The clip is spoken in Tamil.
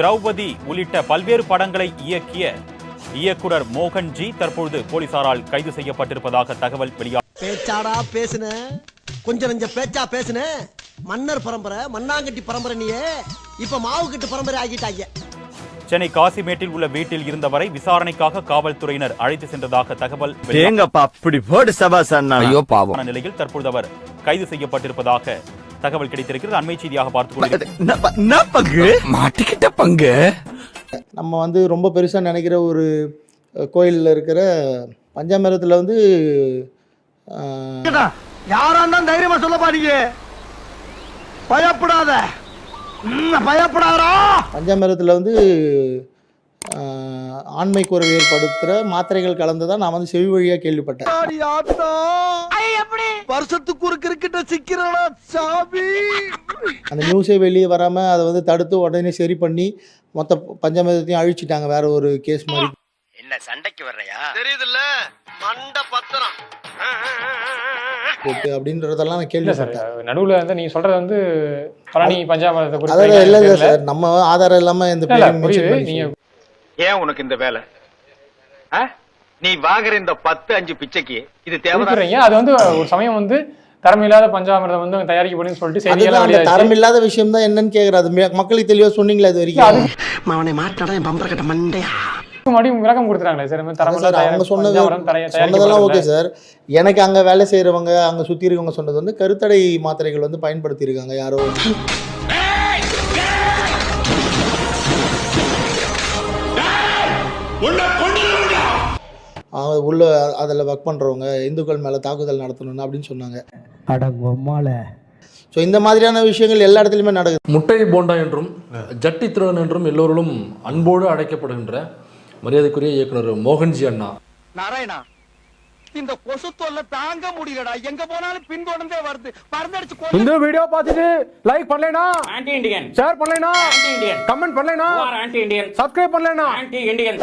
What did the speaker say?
திரௌபதி உள்ளிட்ட பல்வேறு படங்களை இயக்கிய இயக்குனர் மோகன்ஜி தற்பொழுது போலீசாரால் கைது செய்யப்பட்டிருப்பதாக தகவல் பேச்சாடா பேசுன. கொஞ்சம் நெஞ்ச பேச்சா பேசுன. மன்னர் பரம்பரை மண்ணாங்கட்டி பரம்பரை நீயே. இப்ப மாவு கட்டு பரம்பரை ஆகிட்டாங்க சென்னை காசிமேட்டில் உள்ள வீட்டில் இருந்தவரை விசாரணைக்காக காவல்துறையினர் அழைத்து சென்றதாக தகவல் நிலையில் தற்பொழுது அவர் கைது செய்யப்பட்டிருப்பதாக தகவல் கிடைத்திருக்கிறது. அண்மை செய்தியாக பங்கு? மாட்டிக்கிட்ட பங்கு? நம்ம வந்து ரொம்ப பெருசாக நினைக்கிற ஒரு கோயிலில் இருக்கிற பஞ்சாமிரத்தில் வந்து அஹ், யாரா இருந்தா தைரியமா சொல்ல பாருங்க பயப்படாத. பயப்படாதா பஞ்சாமிரத்தில் வந்து ஆண்மை குறைவு ஏற்படுத்துகிற மாத்திரைகள் கலந்து தான் நான் வந்து செவி வழியாக கேள்விப்பட்டேன். வருஷத்துக்கு ஒரு கிரிக்கெட்ட சிக்கிறடா சாமி? அந்த நியூஸே வெளியே வராமல் அதை வந்து தடுத்து உடனே சரி பண்ணி மொத்த பஞ்சாமிரத்தையும் அழிச்சிட்டாங்க. வேற ஒரு கேஸ் மாதிரி. என்ன சண்டைக்கு வர்றையா? தெரியுதுல்ல? மண்ட பத்திரம். போட்டு அப்படின்றதெல்லாம் நான் கேள்விப்பட்டேன் நடுவுல வந்து நீங்க சொல்றது வந்து பழனி பஞ்சாபத்தை குறித்து அதாவது இல்லை. சார் நம்ம ஆதாரம் இல்லாமல் இந்த இல்ல, ஏன் உனக்கு இந்த வேலை? நீ வாங்குற இந்த பத்து அஞ்சு பிச்சைக்கு இது தேவைதான்? குறிப்பிடுறீங்க அது வந்து ஒரு சமயம் வந்து தரமில்லாத பஞ்சாமிரதம் வந்து தயாரிக்கப்படுன்னு சொல்லிட்டு செய்தியெல்லாம் அந்த வெளியாச்சு தரம் இல்லாத விஷயம் தான் என்னன்னு மே- மக்களுக்கு தெளிவா சொன்னீங்களா இது வரைக்கும். அவனை மாட்டாடா என் பம்பர கட்ட மண்டையா? முன்னாடி விளக்கம் கொடுத்துறாங்களே சார் தரமில்லாத அவங்க சொன்னது சொன்னதெல்லாம் ஓகே. சார். எனக்கு அங்க வேலை செய்யறவங்க அங்க சுத்தி இருக்கவங்க சொன்னது வந்து கருத்தடை மாத்திரைகள் வந்து பயன்படுத்தி இருக்காங்க யாரோ. அவங்க உள்ள அதில் ஒர்க் பண்றவங்க இந்துக்கள் மேல தாக்குதல் நடத்தணும் அப்படின்னு சொன்னாங்க. ஸோ இந்த மாதிரியான விஷயங்கள் எல்லா இடத்துலையுமே நடக்குது. முட்டை போண்டா என்றும் ஜட்டி திருடன் என்றும் எல்லோரும் அன்போடு அழைக்கப்படுகின்ற மரியாதைக்குரிய இயக்குனர் மோகன்ஜி அண்ணா. நாராயணா இந்த கொசு தொல்லை தாங்க முடியலடா. எங்க போனாலும் பின்தொடர்ந்தே வருது. பறந்தடிச்சு இந்த வீடியோ பார்த்துட்டு லைக் பண்ணலைனா ஆன்டி இண்டியன் ஷேர் பண்ணலைனா ஆன்டி இண்டியன் கமெண்ட் பண்ணலைனா ஆன்டி இண்டியன் சப்ஸ்கிரைப் பண்ணலைனா ஆன்டி இண்டியன்